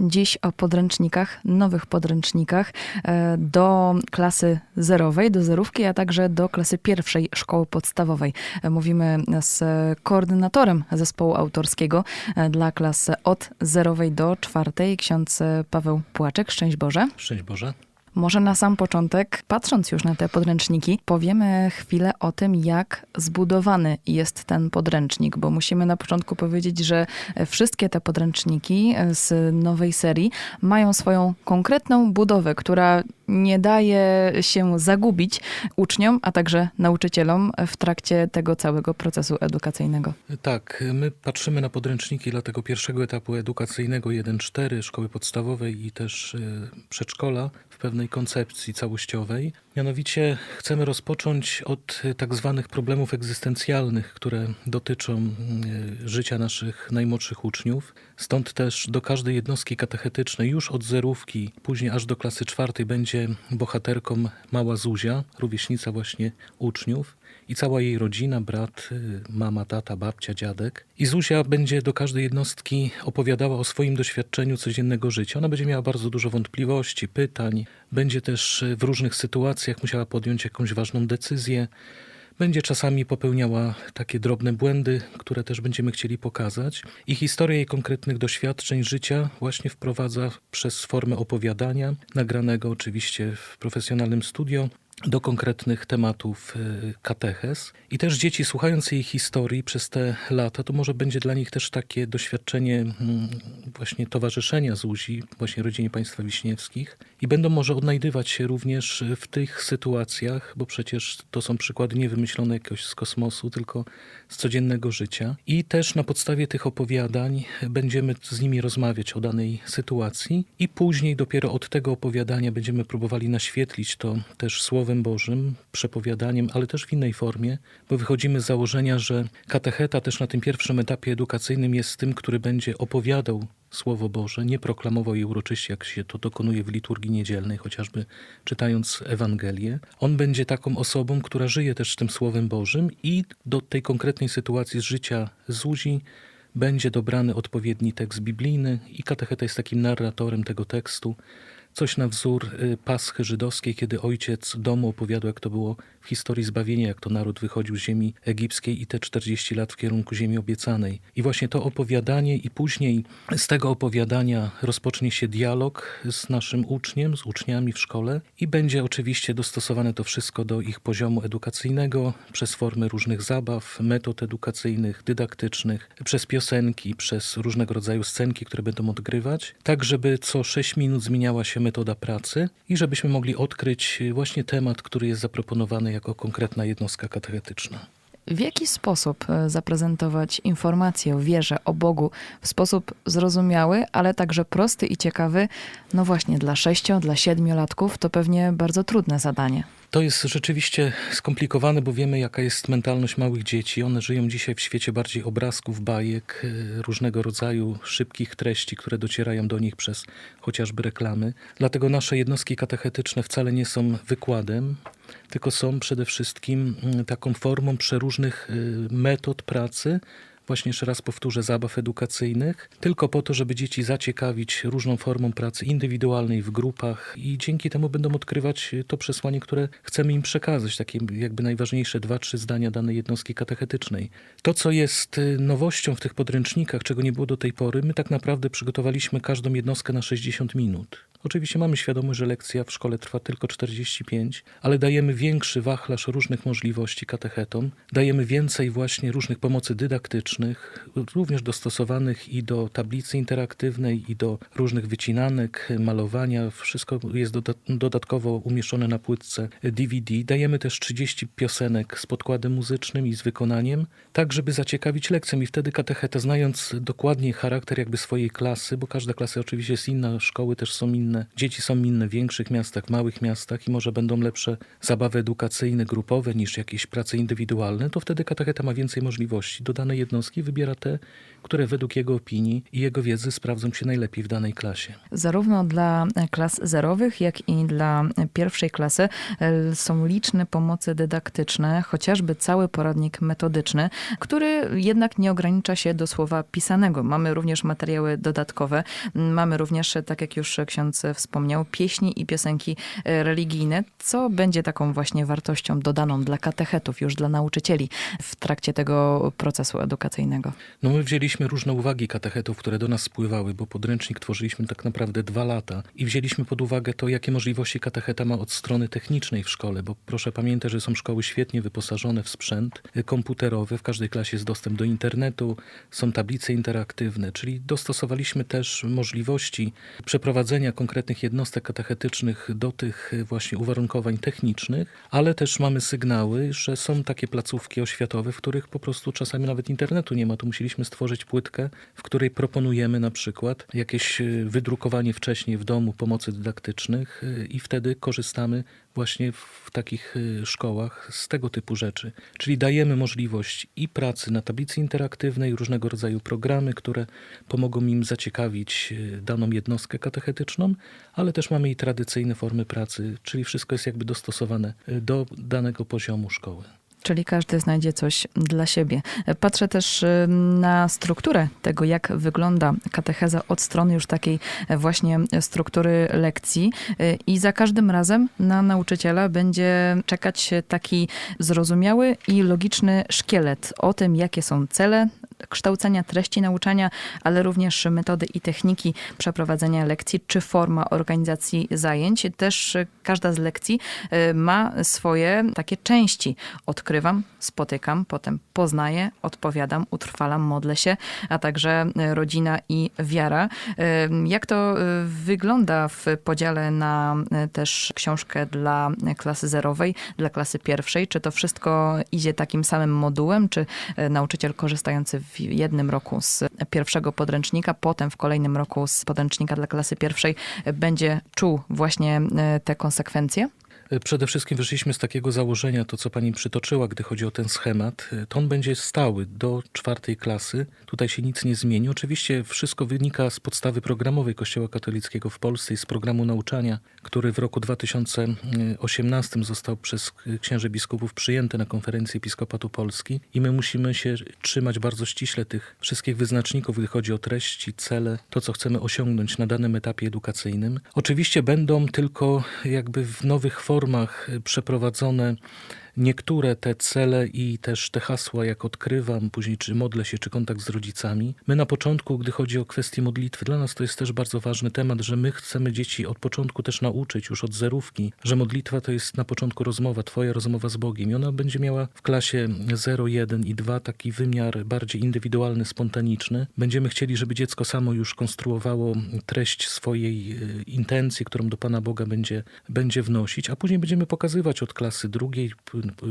Dziś o podręcznikach, nowych podręcznikach e, do klasy zerowej, do zerówki, a także do klasy pierwszej szkoły podstawowej. E, Mówimy z koordynatorem zespołu autorskiego e, dla klas od zerowej do czwartej, ksiądz Paweł Płaczek. Szczęść Boże. Szczęść Boże. Może na sam początek, patrząc już na te podręczniki, powiemy chwilę o tym, jak zbudowany jest ten podręcznik, bo musimy na początku powiedzieć, że wszystkie te podręczniki z nowej serii mają swoją konkretną budowę, która nie daje się zagubić uczniom, a także nauczycielom w trakcie tego całego procesu edukacyjnego. Tak, my patrzymy na podręczniki dla tego pierwszego etapu edukacyjnego 1-4, szkoły podstawowej i też y, przedszkola w pewnej koncepcji całościowej. Mianowicie chcemy rozpocząć od tak zwanych problemów egzystencjalnych, które dotyczą y, życia naszych najmłodszych uczniów. Stąd też do każdej jednostki katechetycznej już od zerówki, później aż do klasy czwartej będzie bohaterką mała Zuzia, rówieśnica właśnie uczniów i cała jej rodzina, brat, y, mama, tata, babcia, dziadek. I Zuzia będzie do każdej jednostki opowiadała o swoim doświadczeniu codziennego życia. Ona będzie miała bardzo dużo wątpliwości, pytań, będzie też y, w różnych sytuacjach musiała podjąć jakąś ważną decyzję. Będzie czasami popełniała takie drobne błędy, które też będziemy chcieli pokazać. I historię jej konkretnych doświadczeń życia właśnie wprowadza przez formę opowiadania, nagranego oczywiście w profesjonalnym studio, do konkretnych tematów y, kateches. I też dzieci, słuchając jej historii przez te lata, to może będzie dla nich też takie doświadczenie mm, właśnie towarzyszenia Zuzi, właśnie rodzinie państwa wiśniewskich. I będą może odnajdywać się również w tych sytuacjach, bo przecież to są przykłady nie wymyślone jakoś z kosmosu, tylko z codziennego życia. I też na podstawie tych opowiadań będziemy z nimi rozmawiać o danej sytuacji i później dopiero od tego opowiadania będziemy próbowali naświetlić to też Słowem Bożym, przepowiadaniem, ale też w innej formie, bo wychodzimy z założenia, że katecheta też na tym pierwszym etapie edukacyjnym jest tym, który będzie opowiadał Słowo Boże, nie proklamował je uroczyście, jak się to dokonuje w liturgii niedzielnej, chociażby czytając Ewangelię. On będzie taką osobą, która żyje też tym Słowem Bożym i do tej konkretnej sytuacji z życia Zuzi będzie dobrany odpowiedni tekst biblijny i katecheta jest takim narratorem tego tekstu, Coś na wzór y, Paschy żydowskiej, kiedy ojciec domu opowiadał, jak to było w historii zbawienia, jak to naród wychodził z ziemi egipskiej i te 40 lat w kierunku ziemi obiecanej. I właśnie to opowiadanie i później z tego opowiadania rozpocznie się dialog z naszym uczniem, z uczniami w szkole i będzie oczywiście dostosowane to wszystko do ich poziomu edukacyjnego przez formy różnych zabaw, metod edukacyjnych, dydaktycznych, przez piosenki, przez różnego rodzaju scenki, które będą odgrywać, tak żeby co 6 minut zmieniała się metoda pracy i żebyśmy mogli odkryć właśnie temat, który jest zaproponowany jako konkretna jednostka katechetyczna. W jaki sposób e, zaprezentować informację o wierze, o Bogu w sposób zrozumiały, ale także prosty i ciekawy? No właśnie, dla sześcio, dla siedmiolatków to pewnie bardzo trudne zadanie. To jest rzeczywiście skomplikowane, bo wiemy, jaka jest mentalność małych dzieci. One żyją dzisiaj w świecie bardziej obrazków, bajek, y, różnego rodzaju szybkich treści, które docierają do nich przez chociażby reklamy. Dlatego nasze jednostki katechetyczne wcale nie są wykładem, tylko są przede wszystkim mm, taką formą przeróżnych y, metod pracy, właśnie jeszcze raz powtórzę, zabaw edukacyjnych, tylko po to, żeby dzieci zaciekawić różną formą pracy indywidualnej w grupach i dzięki temu będą odkrywać to przesłanie, które chcemy im przekazać, takie jakby najważniejsze dwa, trzy zdania danej jednostki katechetycznej. To, co jest y, nowością w tych podręcznikach, czego nie było do tej pory, my tak naprawdę przygotowaliśmy każdą jednostkę na 60 minut. Oczywiście mamy świadomość, że lekcja w szkole trwa tylko 45, ale dajemy większy wachlarz różnych możliwości katechetom, dajemy więcej właśnie różnych pomocy dydaktycznych, również dostosowanych i do tablicy interaktywnej, i do różnych wycinanek, malowania. Wszystko jest dodatkowo umieszczone na płytce DVD. Dajemy też 30 piosenek z podkładem muzycznym i z wykonaniem, tak żeby zaciekawić lekcją i wtedy katecheta, znając dokładnie charakter jakby swojej klasy, bo każda klasa oczywiście jest inna, szkoły też są inne, inne, dzieci są inne w większych miastach, małych miastach i może będą lepsze zabawy edukacyjne, grupowe niż jakieś prace indywidualne, to wtedy katecheta ma więcej możliwości. Do danej jednostki wybiera te, które według jego opinii i jego wiedzy sprawdzą się najlepiej w danej klasie. Zarówno dla e, klas zerowych, jak i dla e, pierwszej klasy e, są liczne pomocy dydaktyczne, chociażby cały poradnik metodyczny, który jednak nie ogranicza się do słowa pisanego. Mamy również materiały dodatkowe, mamy również, tak jak już ksiądz wspomniał, pieśni i piosenki e, religijne, co będzie taką właśnie wartością dodaną dla katechetów, już dla nauczycieli w trakcie tego procesu edukacyjnego. No my wzięliśmy różne uwagi katechetów, które do nas spływały, bo podręcznik tworzyliśmy tak naprawdę dwa lata i wzięliśmy pod uwagę to, jakie możliwości katecheta ma od strony technicznej w szkole, bo proszę pamiętać, że są szkoły świetnie wyposażone w sprzęt y, komputerowy, w każdej klasie jest dostęp do internetu, są tablice interaktywne, czyli dostosowaliśmy też możliwości przeprowadzenia konkretnych jednostek katechetycznych do tych y, właśnie uwarunkowań technicznych, ale też mamy sygnały, że są takie placówki oświatowe, w których po prostu czasami nawet internetu nie ma. Tu musieliśmy stworzyć płytkę, w której proponujemy na przykład jakieś y, wydrukowanie wcześniej w domu pomocy dydaktycznych y, i wtedy korzystamy właśnie w takich y, szkołach z tego typu rzeczy. Czyli dajemy możliwość i pracy na tablicy interaktywnej, różnego rodzaju programy, które pomogą im zaciekawić y, daną jednostkę katechetyczną, ale też mamy i tradycyjne formy pracy, czyli wszystko jest jakby dostosowane y, do danego poziomu szkoły. Czyli każdy znajdzie coś dla siebie. Patrzę też na strukturę tego, jak wygląda katecheza od strony już takiej właśnie struktury lekcji y, i za każdym razem na nauczyciela będzie czekać taki zrozumiały i logiczny szkielet o tym, jakie są cele kształcenia treści nauczania, ale również metody i techniki przeprowadzenia lekcji, czy forma organizacji zajęć. Też każda z lekcji y, ma swoje takie części. Odkrywam, spotykam, potem poznaję, odpowiadam, utrwalam, modlę się, a także y, rodzina i wiara. Y, Jak to wygląda w podziale na też książkę dla klasy zerowej, dla klasy pierwszej? Czy to wszystko idzie takim samym modułem, czy nauczyciel korzystający w jednym roku z pierwszego podręcznika, potem w kolejnym roku z podręcznika dla klasy pierwszej będzie czuł właśnie y, te konsekwencje? E, Przede wszystkim wyszliśmy z takiego założenia, to co pani przytoczyła, gdy chodzi o ten schemat, e, to on będzie stały do czwartej klasy. Tutaj się nic nie zmieni. Oczywiście wszystko wynika z podstawy programowej Kościoła katolickiego w Polsce i z programu nauczania, który w roku 2018 został przez księży biskupów przyjęty na konferencji Episkopatu Polski i my musimy się trzymać bardzo ściśle tych wszystkich wyznaczników, gdy chodzi o treści, cele, to co chcemy osiągnąć na danym etapie edukacyjnym. Oczywiście będą tylko jakby w nowych formach y, przeprowadzone niektóre te cele i też te hasła, jak odkrywam, później czy modlę się, czy kontakt z rodzicami. My na początku, gdy chodzi o kwestię modlitwy, dla nas to jest też bardzo ważny temat, że my chcemy dzieci od początku też nauczyć, już od zerówki, że modlitwa to jest na początku rozmowa, twoja rozmowa z Bogiem i ona będzie miała w klasie 0, 1 i 2 taki wymiar bardziej indywidualny, spontaniczny. Będziemy chcieli, żeby dziecko samo już konstruowało treść swojej y, intencji, którą do Pana Boga będzie, będzie wnosić, a później będziemy pokazywać od klasy drugiej,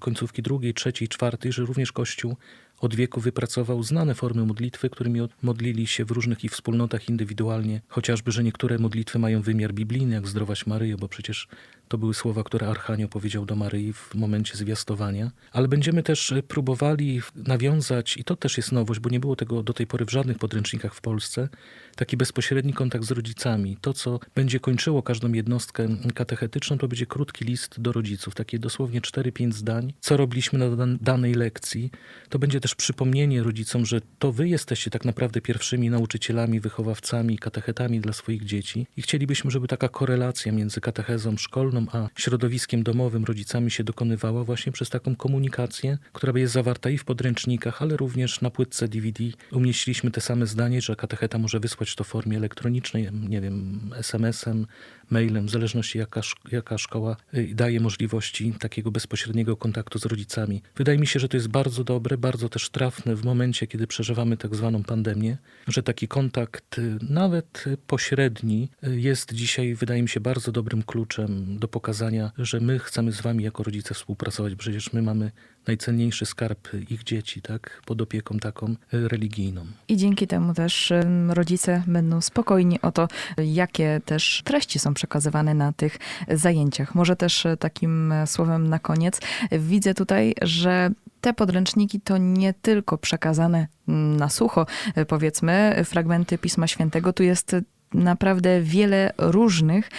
końcówki drugiej, trzeciej, czwartej, że również Kościół od wieku wypracował znane formy modlitwy, którymi od- modlili się w różnych ich wspólnotach indywidualnie. Chociażby, że niektóre modlitwy mają wymiar biblijny, jak Zdrowaś Maryjo, bo przecież to były słowa, które Archanioł powiedział do Maryi w momencie zwiastowania. Ale będziemy też e, próbowali nawiązać, i to też jest nowość, bo nie było tego do tej pory w żadnych podręcznikach w Polsce, taki bezpośredni kontakt z rodzicami. To, co będzie kończyło każdą jednostkę katechetyczną, to będzie krótki list do rodziców, takie dosłownie 4-5 zdań, co robiliśmy na dan- danej lekcji. To będzie też przypomnienie rodzicom, że to wy jesteście tak naprawdę pierwszymi nauczycielami, wychowawcami, katechetami dla swoich dzieci i chcielibyśmy, żeby taka korelacja między katechezą szkolną a środowiskiem domowym, rodzicami się dokonywała właśnie przez taką komunikację, która jest zawarta i w podręcznikach, ale również na płytce DVD umieściliśmy te same zdanie, że katecheta może wysłać to w formie elektronicznej, nie wiem, SMS-em, mailem, w zależności jaka, jaka szkoła y, daje możliwości takiego bezpośredniego kontaktu z rodzicami. Wydaje mi się, że to jest bardzo dobre, bardzo też trafne w momencie, kiedy przeżywamy tak zwaną pandemię, że taki kontakt, y, nawet y, pośredni, y, jest dzisiaj, wydaje mi się, bardzo dobrym kluczem do pokazania, że my chcemy z wami jako rodzice współpracować. Przecież my mamy najcenniejszy skarb ich dzieci, tak? Pod opieką taką e, religijną. I dzięki temu też rodzice będą spokojni o to, jakie też treści są przekazywane na tych zajęciach. Może też takim słowem na koniec widzę tutaj, że te podręczniki to nie tylko przekazane na sucho, powiedzmy, fragmenty Pisma Świętego. Tu jest naprawdę wiele różnych,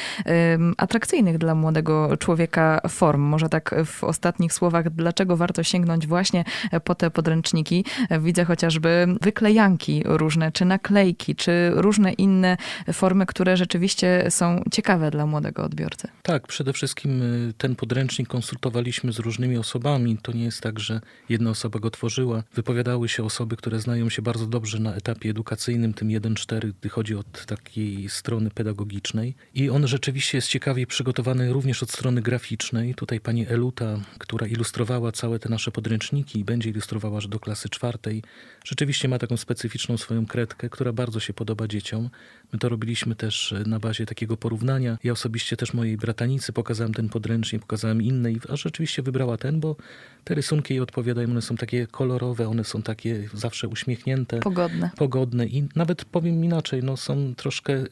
atrakcyjnych dla młodego człowieka form. Może tak w ostatnich słowach, dlaczego warto sięgnąć właśnie po te podręczniki. Widzę chociażby wyklejanki różne, czy naklejki, czy różne inne formy, które rzeczywiście są ciekawe dla młodego odbiorcy. Tak, przede wszystkim y, ten podręcznik konsultowaliśmy z różnymi osobami. To nie jest tak, że jedna osoba go tworzyła. Wypowiadały się osoby, które znają się bardzo dobrze na etapie edukacyjnym, tym 1-4, gdy chodzi od takiej strony pedagogicznej. I on rzeczywiście jest ciekawie przygotowany również od strony graficznej. Tutaj pani Eluta, która ilustrowała całe te nasze podręczniki i będzie ilustrowała aż do klasy czwartej, rzeczywiście ma taką specyficzną swoją kredkę, która bardzo się podoba dzieciom. My to robiliśmy też e, na bazie takiego porównania. Ja osobiście też mojej bratanicy pokazałem ten podręcznik, pokazałem innej, a rzeczywiście wybrała ten, bo te rysunki jej odpowiadają, one są takie kolorowe, one są takie zawsze uśmiechnięte Pogodne. pogodne i nawet powiem inaczej, no są troszkę e,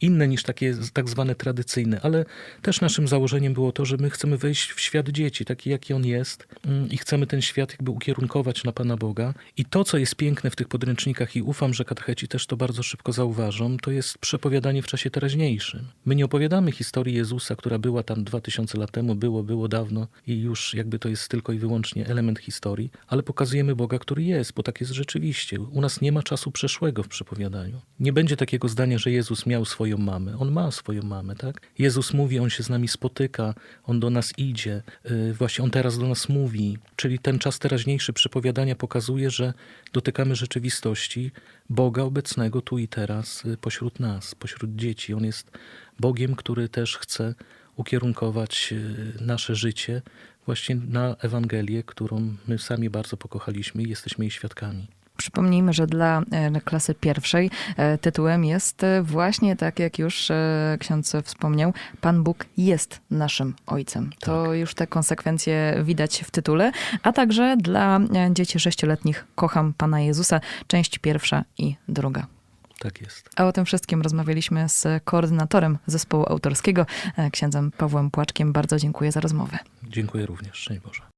inne niż takie tak zwane tradycyjne, ale też naszym założeniem było to, że my chcemy wejść w świat dzieci, taki jaki on jest mm, i chcemy ten świat jakby ukierunkować na Pana Boga. I to, co jest piękne w tych podręcznikach i ufam, że katecheci też to bardzo szybko zauważą, to jest przepowiadanie w czasie teraźniejszym. My nie opowiadamy historii Jezusa, która była tam 2000 lat temu, było, było dawno i już jakby to jest tylko i wyłącznie element historii, ale pokazujemy Boga, który jest, bo tak jest rzeczywiście. U nas nie ma czasu przeszłego w przepowiadaniu. Nie będzie takiego zdania, że Jezus miał swoją mamę. On ma swoją mamę, tak? Jezus mówi, on się z nami spotyka, on do nas idzie, yy, właśnie on teraz do nas mówi. Czyli ten czas teraźniejszy przepowiadania pokazuje, że dotykamy rzeczywistości Boga obecnego tu i teraz y, pośród nas, pośród dzieci. On jest Bogiem, który też chce ukierunkować y, nasze życie właśnie na Ewangelię, którą my sami bardzo pokochaliśmy i jesteśmy jej świadkami. Przypomnijmy, że dla e, klasy pierwszej e, tytułem jest e, właśnie, tak jak już ksiądz wspomniał, Pan Bóg jest naszym Ojcem. To już te konsekwencje widać w tytule, a także dla dzieci sześcioletnich Kocham Pana Jezusa, część pierwsza i druga. Tak jest. A o tym wszystkim rozmawialiśmy z koordynatorem zespołu autorskiego, księdzem Pawłem Płaczkiem. Bardzo dziękuję za rozmowę. Dziękuję również. Szczęść Boże.